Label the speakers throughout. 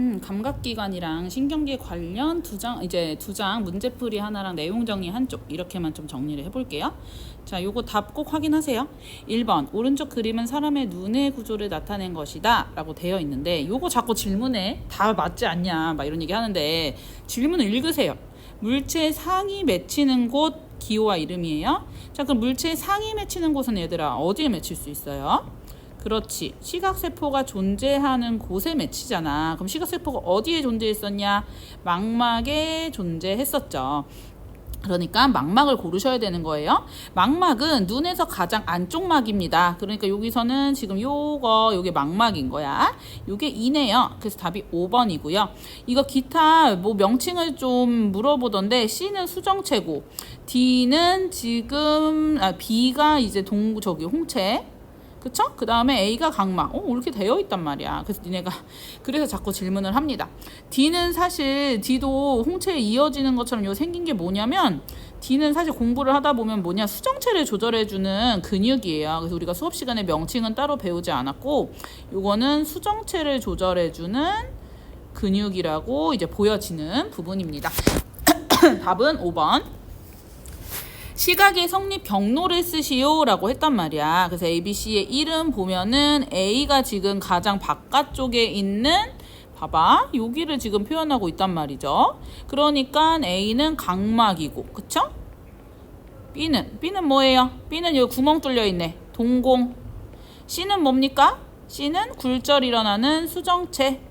Speaker 1: 음, 감각기관이랑 신경계 관련 두 장, 이제 두 장 문제풀이 하나랑 내용 정리 한쪽 이렇게만 좀 정리를 해볼게요. 자, 요거 답 꼭 확인하세요. 1번 오른쪽 그림은 사람의 눈의 구조를 나타낸 것이다 라고 되어 있는데 요거 자꾸 질문에 다 맞지 않냐 막 이런 얘기 하는데 질문을 읽으세요. 물체 상이 맺히는 곳 기호와 이름이에요. 자, 그럼 물체 상이 맺히는 곳은 얘들아 어디에 맺힐 수 있어요? 그렇지. 시각세포가 존재하는 곳에 맺히잖아. 그럼 시각세포가 어디에 존재했었냐? 망막에 존재했었죠. 그러니까 망막을 고르셔야 되는 거예요. 망막은 눈에서 가장 안쪽 막입니다. 그러니까 여기서는 지금 요거 요게 망막인 거야. 요게 2네요. 그래서 답이 5번이고요. 이거 기타 뭐 명칭을 좀 물어보던데 C는 수정체고 D는 지금 아 B가 이제 동 저기 홍채 그쵸? 그 다음에 A가 각막. 어, 이렇게 되어 있단 말이야. 그래서 니네가, 그래서 자꾸 질문을 합니다. D는 사실, D도 홍채에 이어지는 것처럼 요 생긴 게 뭐냐면, D는 사실 공부를 하다 보면 뭐냐, 수정체를 조절해주는 근육이에요. 그래서 우리가 수업 시간에 명칭은 따로 배우지 않았고, 요거는 수정체를 조절해주는 근육이라고 이제 보여지는 부분입니다. 답은 5번. 시각의 성립 경로를 쓰시오라고 했단 말이야. 그래서 ABC의 이름 보면은 A가 지금 가장 바깥쪽에 있는 봐봐. 여기를 지금 표현하고 있단 말이죠. 그러니까 A는 각막이고, 그쵸? B는 B는 뭐예요? B는 여기 구멍 뚫려 있네. 동공. C는 뭡니까? C는 굴절 일어나는 수정체.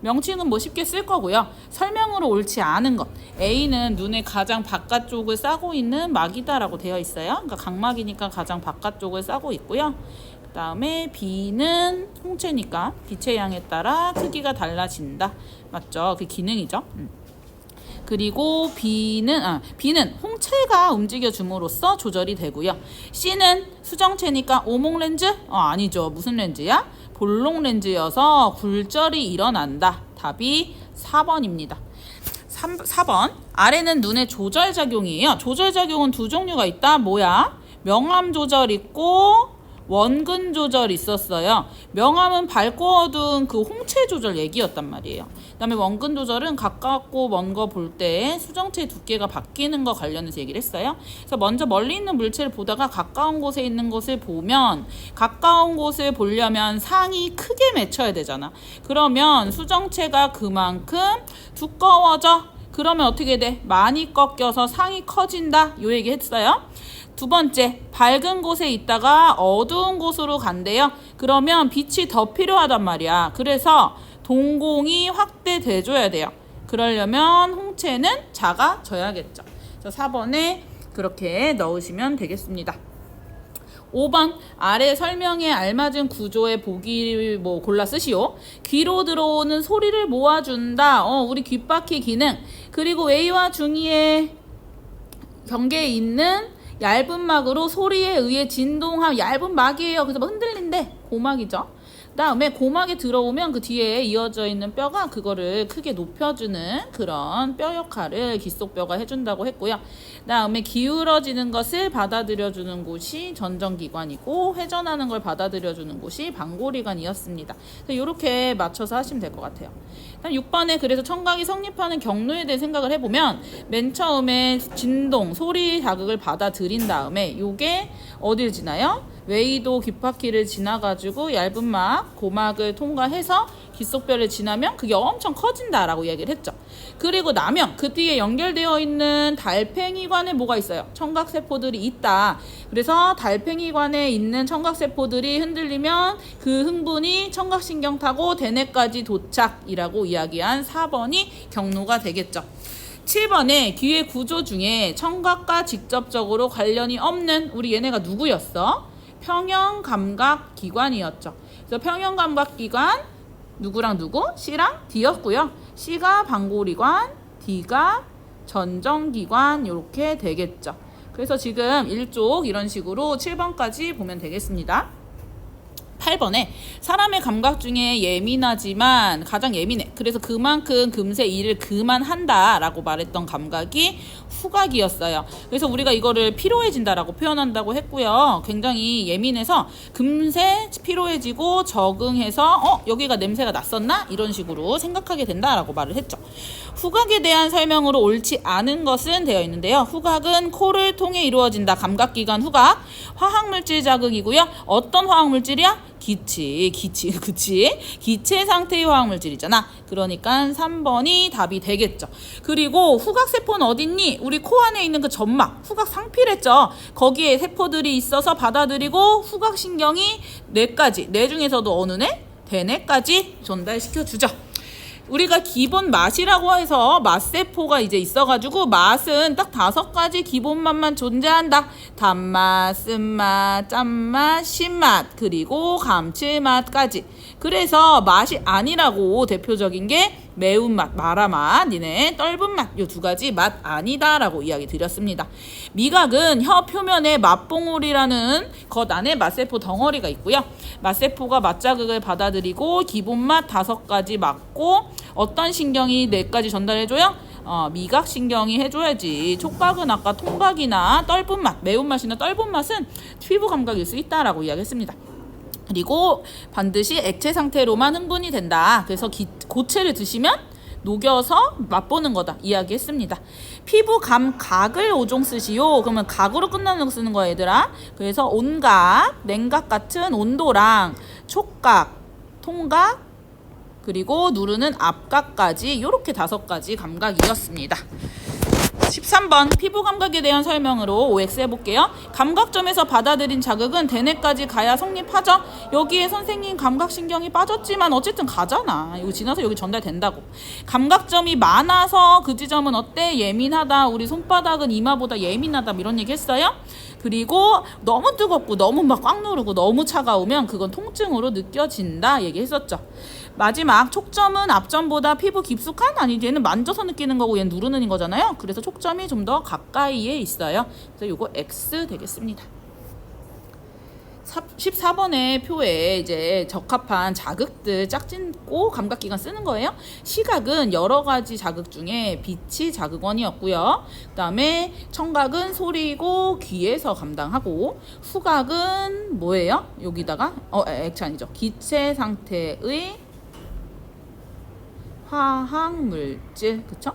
Speaker 1: 명칭은 뭐 쉽게 쓸 거고요. 설명으로 옳지 않은 것. A는 눈의 가장 바깥쪽을 싸고 있는 막이다라고 되어 있어요. 그러니까 각막이니까 가장 바깥쪽을 싸고 있고요. 그 다음에 B는 홍채니까 빛의 양에 따라 크기가 달라진다. 맞죠? 그 기능이죠. 음. 그리고 B는 아, B는 홍채가 움직여 줌으로써 조절이 되고요. C는 수정체니까 오목 렌즈? 어, 아니죠. 무슨 렌즈야? 볼록 렌즈여서 굴절이 일어난다. 답이 4번입니다. 3, 4번. 아래는 눈의 조절 작용이에요. 조절 작용은 두 종류가 있다. 뭐야? 명암 조절 있고 원근 조절 있었어요. 명암은 밝고 어두운 그 홍채 조절 얘기였단 말이에요. 그다음에 원근 조절은 가깝고 먼 거 볼 때 수정체 두께가 바뀌는 거 관련해서 얘기를 했어요. 그래서 먼저 멀리 있는 물체를 보다가 가까운 곳에 있는 것을 보면 가까운 곳을 보려면 상이 크게 맺혀야 되잖아. 그러면 수정체가 그만큼 두꺼워져. 그러면 어떻게 돼? 많이 꺾여서 상이 커진다. 요 얘기 했어요. 두 번째, 밝은 곳에 있다가 어두운 곳으로 간대요. 그러면 빛이 더 필요하단 말이야. 그래서 동공이 확대돼줘야 돼요. 그러려면 홍채는 작아져야겠죠. 그래서 4번에 그렇게 넣으시면 되겠습니다. 5번 아래 설명에 알맞은 구조의 보기를 뭐 골라 쓰시오. 귀로 들어오는 소리를 모아준다. 어, 우리 귓바퀴 기능. 그리고 A와 중이의 경계에 있는 얇은 막으로 소리에 의해 진동한 얇은 막이에요. 그래서 뭐 흔들린대. 고막이죠. 그다음에 고막에 들어오면 그 뒤에 이어져 있는 뼈가 그거를 크게 높여주는 그런 뼈 역할을 기속뼈가 해준다고 했고요. 그다음에 기울어지는 것을 받아들여주는 곳이 전정기관이고 회전하는 걸 받아들여주는 곳이 방골이관이었습니다. 이렇게 맞춰서 하시면 될 것 같아요. 다음 6번에 그래서 청각이 성립하는 경로에 대해 생각을 해보면 맨 처음에 진동, 소리 자극을 받아들인 다음에 요게 어딜 지나요? 웨이도 귓바퀴를 지나가지고 얇은 막, 고막을 통과해서 귓속뼈를 지나면 그게 엄청 커진다라고 얘기를 했죠. 그리고 나면 그 뒤에 연결되어 있는 달팽이관에 뭐가 있어요? 청각세포들이 있다. 그래서 달팽이관에 있는 청각세포들이 흔들리면 그 흥분이 청각신경 타고 대뇌까지 도착이라고 이야기한 4번이 경로가 되겠죠. 7번에 귀의 구조 중에 청각과 직접적으로 관련이 없는 우리 얘네가 누구였어? 평형 감각 기관이었죠. 그래서 평형 감각 기관 누구랑 누구? C랑 D였고요. C가 방골이관, D가 전정기관 이렇게 되겠죠. 그래서 지금 1쪽 이런 식으로 7번까지 보면 되겠습니다. 8번에 사람의 감각 중에 예민하지만 가장 예민해. 그래서 그만큼 금세 일을 그만한다라고 말했던 감각이 후각이었어요. 그래서 우리가 이거를 피로해진다라고 표현한다고 했고요. 굉장히 예민해서 금세 피로해지고 적응해서 어 여기가 냄새가 났었나 이런 식으로 생각하게 된다라고 말을 했죠. 후각에 대한 설명으로 옳지 않은 것은 되어 있는데요. 후각은 코를 통해 이루어진다. 감각기관 후각. 화학물질 자극이고요. 어떤 화학물질이야? 기치, 기치, 그치? 기체 상태의 화학물질이잖아. 그러니까 3번이 답이 되겠죠. 그리고 후각세포는 어딨니? 우리 코 안에 있는 그 점막, 후각 상피랬죠. 거기에 세포들이 있어서 받아들이고 후각신경이 뇌까지, 뇌 중에서도 어느 뇌? 대뇌까지 전달시켜주죠. 우리가 기본 맛이라고 해서 맛세포가 이제 있어가지고 맛은 딱 다섯 가지 기본 맛만 존재한다. 단맛, 쓴맛, 짠맛, 신맛, 그리고 감칠맛까지. 그래서 맛이 아니라고 대표적인 게 매운맛, 마라맛, 니네 떫은 맛, 요 두 가지 맛 아니다라고 이야기 드렸습니다. 미각은 혀 표면에 맛봉울이라는 것 안에 맛세포 덩어리가 있고요. 맛세포가 맛자극을 받아들이고 기본 맛 다섯 가지 맞고 어떤 신경이 뇌까지 전달해줘요? 어, 미각 신경이 해줘야지. 촉각은 아까 통각이나 떫은 맛, 매운맛이나 떫은 맛은 피부 감각일 수 있다라고 이야기했습니다. 그리고 반드시 액체 상태로만 흥분이 된다. 그래서 기, 고체를 드시면 녹여서 맛보는 거다 이야기했습니다. 피부 감 각을 5종 쓰시오. 그러면 각으로 끝나는 거 쓰는 거야 얘들아. 그래서 온각, 냉각 같은 온도랑 촉각, 통각, 그리고 누르는 앞각까지 이렇게 다섯 가지 감각이었습니다. 13번 피부 감각에 대한 설명으로 OX 해볼게요. 감각점에서 받아들인 자극은 대뇌까지 가야 성립하죠. 여기에 선생님 감각신경이 빠졌지만 어쨌든 가잖아. 이거 지나서 여기 전달된다고. 감각점이 많아서 그 지점은 어때? 예민하다. 우리 손바닥은 이마보다 예민하다. 뭐 이런 얘기 했어요. 그리고 너무 뜨겁고 너무 막 꽉 누르고 너무 차가우면 그건 통증으로 느껴진다 얘기했었죠. 마지막 촉점은 앞점보다 피부 깊숙한 아니 얘는 만져서 느끼는 거고 얘는 누르는 거잖아요. 그래서 촉점이 좀 더 가까이에 있어요. 그래서 요거 X 되겠습니다. 14번의 표에 이제 적합한 자극들 짝짓고 감각기관 쓰는 거예요. 시각은 여러 가지 자극 중에 빛이 자극원이었고요. 그 다음에 청각은 소리고 귀에서 감당하고 후각은 뭐예요? 여기다가 어 액체 아니죠. 기체 상태의 화학 물질 그쵸?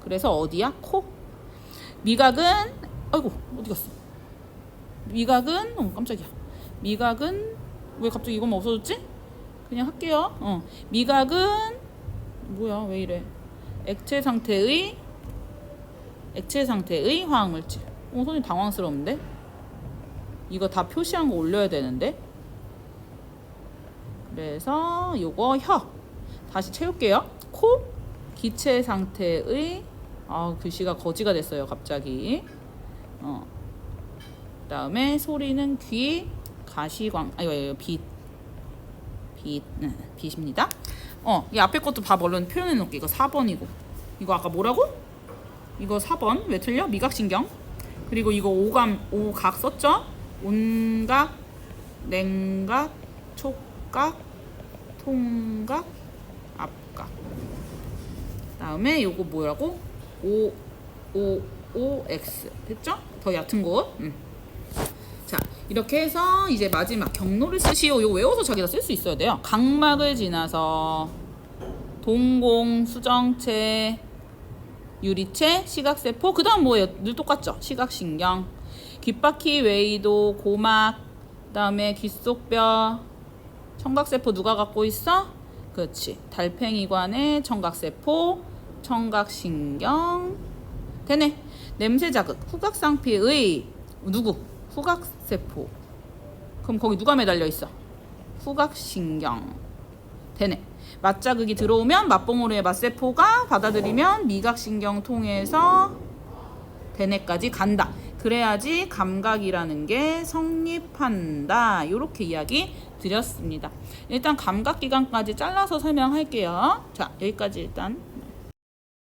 Speaker 1: 그래서 어디야? 코. 미각은 아이고 어디 갔어? 미각은 어 깜짝이야. 미각은 왜 갑자기 이것만 없어졌지? 그냥 할게요. 어 미각은 뭐야 왜 이래? 액체 상태의 액체 상태의 화학 물질. 어 손이 당황스러운데? 이거 다 표시한 거 올려야 되는데. 그래서 요거 혀 다시 채울게요. 코 기체 상태의 아 글씨가 거지가 됐어요 갑자기. 어. 그다음에 소리는 귀, 가시광, 아이고 이거 빛, 빛, 네, 빛입니다. 어, 이 앞에 것도 봐 얼른 표현해 놓을게. 이거 4번이고. 이거 아까 뭐라고? 이거 4번 왜 틀려? 미각신경. 그리고 이거 오감, 오각 썼죠? 온각, 냉각, 촉각, 통각. 다음에 요거 뭐라고? O, O, O, X. 됐죠? 더 얕은 곳. 음. 자, 이렇게 해서 이제 마지막 경로를 쓰시오. 이거 외워서 자기가 쓸 수 있어야 돼요. 각막을 지나서 동공, 수정체, 유리체, 시각세포. 그 다음 뭐예요? 늘 똑같죠? 시각신경. 귓바퀴 웨이도, 고막, 그 다음에 귓속뼈, 청각세포 누가 갖고 있어? 그렇지. 달팽이관의 청각세포, 청각신경. 되네. 냄새 자극, 후각상 피의 누구? 후각세포. 그럼 거기 누가 매달려 있어? 후각신경. 되네. 맛자극이 들어오면 맛봉으로의 맛세포가 받아들이면 미각신경 통해서 대뇌까지 간다. 그래야지 감각이라는 게 성립한다. 이렇게 이야기 드렸습니다. 일단 감각기관까지 잘라서 설명할게요. 자, 여기까지 일단